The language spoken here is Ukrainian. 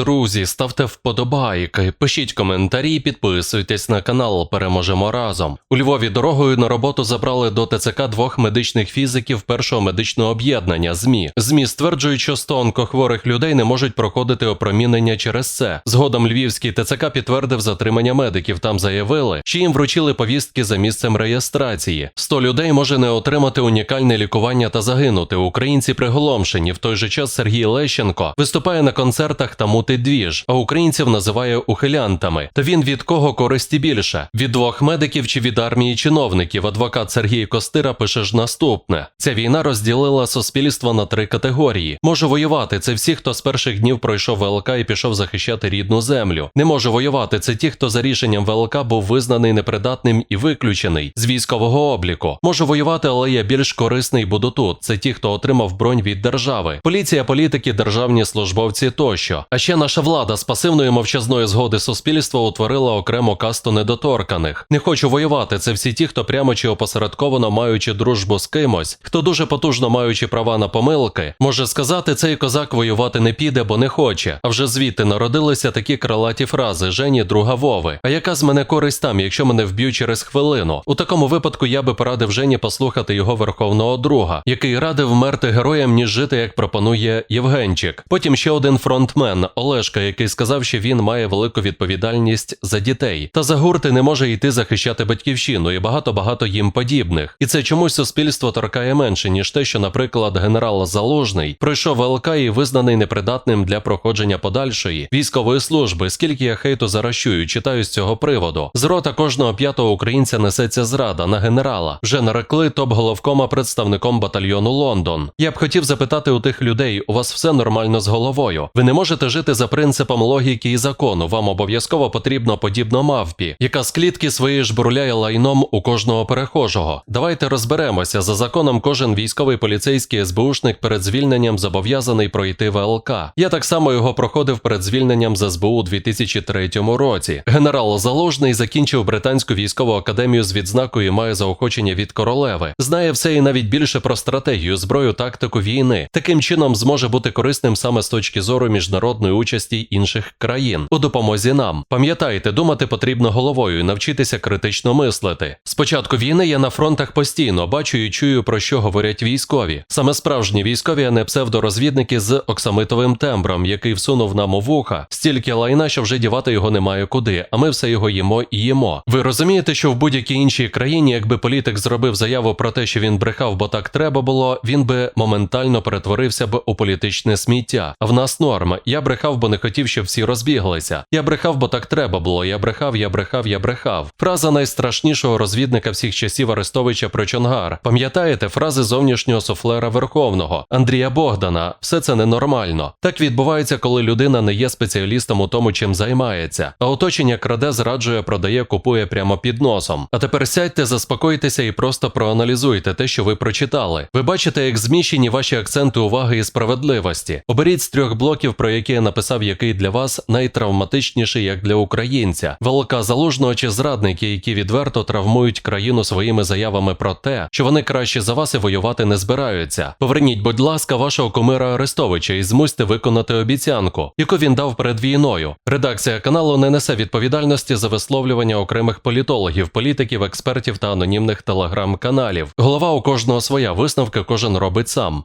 Друзі, ставте вподобайки, пишіть коментарі, підписуйтесь на канал. Переможемо разом. У Львові дорогою на роботу забрали до ТЦК двох медичних фізиків першого медичного об'єднання ЗМІ. ЗМІ стверджують, що 100 онкохворих людей не можуть проходити опромінення через це. Згодом Львівський ТЦК підтвердив затримання медиків. Там заявили, що їм вручили повістки за місцем реєстрації. 100 людей може не отримати унікальне лікування та загинути. Українці приголомшені. В той же час Сергій Лещенко виступає на концертах та мутить двіж, а українців називає ухилянтами. Та він від кого користі більше? Від двох медиків чи від армії чиновників? Адвокат Сергій Костира пише ж наступне: ця війна розділила суспільство на три категорії. Може воювати це всі, хто з перших днів пройшов ВЛК і пішов захищати рідну землю. Не може воювати це ті, хто за рішенням ВЛК був визнаний непридатним і виключений з військового обліку. Може воювати, але я більш корисний буду тут. Це ті, хто отримав бронь від держави. Поліція, політики, державні службовці тощо. А ще наша влада з пасивної мовчазної згоди суспільства утворила окрему касту недоторканих. Не хочу воювати. Це всі ті, хто прямо чи опосередковано маючи дружбу з кимось, хто дуже потужно маючи права на помилки, може сказати, цей козак воювати не піде, бо не хоче. А вже звідти народилися такі крилаті фрази Жені, друга Вови. А яка з мене користь там, якщо мене вб'ють через хвилину? У такому випадку я би порадив Жені послухати його верховного друга, який радив вмерти героям, ніж жити, як пропонує Євгенчик. Потім ще один фронтмен Олешка, який сказав, що він має велику відповідальність за дітей. Та за гурти не може йти захищати батьківщину і багато багато їм подібних. І це чомусь суспільство торкає менше, ніж те, що, наприклад, генерал Залужний пройшов ВЛК і визнаний непридатним для проходження подальшої військової служби. Скільки я хейту заращую, читаю з цього приводу. З рота кожного п'ятого українця несеться зрада на генерала. Вже нарекли топ головкома представником батальйону Лондон. Я б хотів запитати у тих людей: у вас все нормально з головою? Ви не можете жити за принципом логіки і закону. Вам обов'язково потрібно подібно мавпі, яка з клітки своєї ж бурляє лайном у кожного перехожого. Давайте розберемося. За законом кожен військовий поліцейський СБУшник перед звільненням зобов'язаний пройти ВЛК. Я так само його проходив перед звільненням з СБУ у 2003 році. Генерал Залужний закінчив британську військову академію з відзнакою і має заохочення від королеви. Знає все і навіть більше про стратегію, зброю, тактику війни. Таким чином зможе бути корисним саме з точки зору міжнародної участі інших країн у допомозі нам. Пам'ятайте, думати потрібно головою навчитися критично мислити. Спочатку війни я на фронтах постійно бачу і чую про що говорять військові. Саме справжні військові, а не псевдорозвідники з оксамитовим тембром, який всунув нам у вуха. Стільки лайна, що вже дівати його немає куди, а ми все його їмо і їмо. Ви розумієте, що в будь-якій іншій країні, якби політик зробив заяву про те, що він брехав, бо так треба було, він би моментально перетворився б у політичне сміття. А в нас норма. Я брехав, бо не хотів, щоб всі розбіглися. Я брехав, бо так треба було. Я брехав, я брехав, я брехав. Фраза найстрашнішого розвідника всіх часів Арестовича про Чонгар. Пам'ятаєте фрази зовнішнього суфлера Верховного Андрія Богдана? Все це ненормально. Так відбувається, коли людина не є спеціалістом у тому, чим займається, а оточення краде, зраджує, продає, купує прямо під носом. А тепер сядьте, заспокойтеся і просто проаналізуйте те, що ви прочитали. Ви бачите, як зміщені ваші акценти уваги і справедливості. Оберіть з трьох блоків, про які я написав, який для вас найтравматичніший як для українця, Велика залужного чи зрадники, які відверто травмують країну своїми заявами про те, що вони краще за вас і воювати не збираються. Поверніть, будь ласка, вашого кумира Арестовича і змусьте виконати обіцянку, яку він дав перед війною. Редакція каналу не несе відповідальності за висловлювання окремих політологів, політиків, експертів та анонімних телеграм-каналів. Голова у кожного своя висновки кожен робить сам.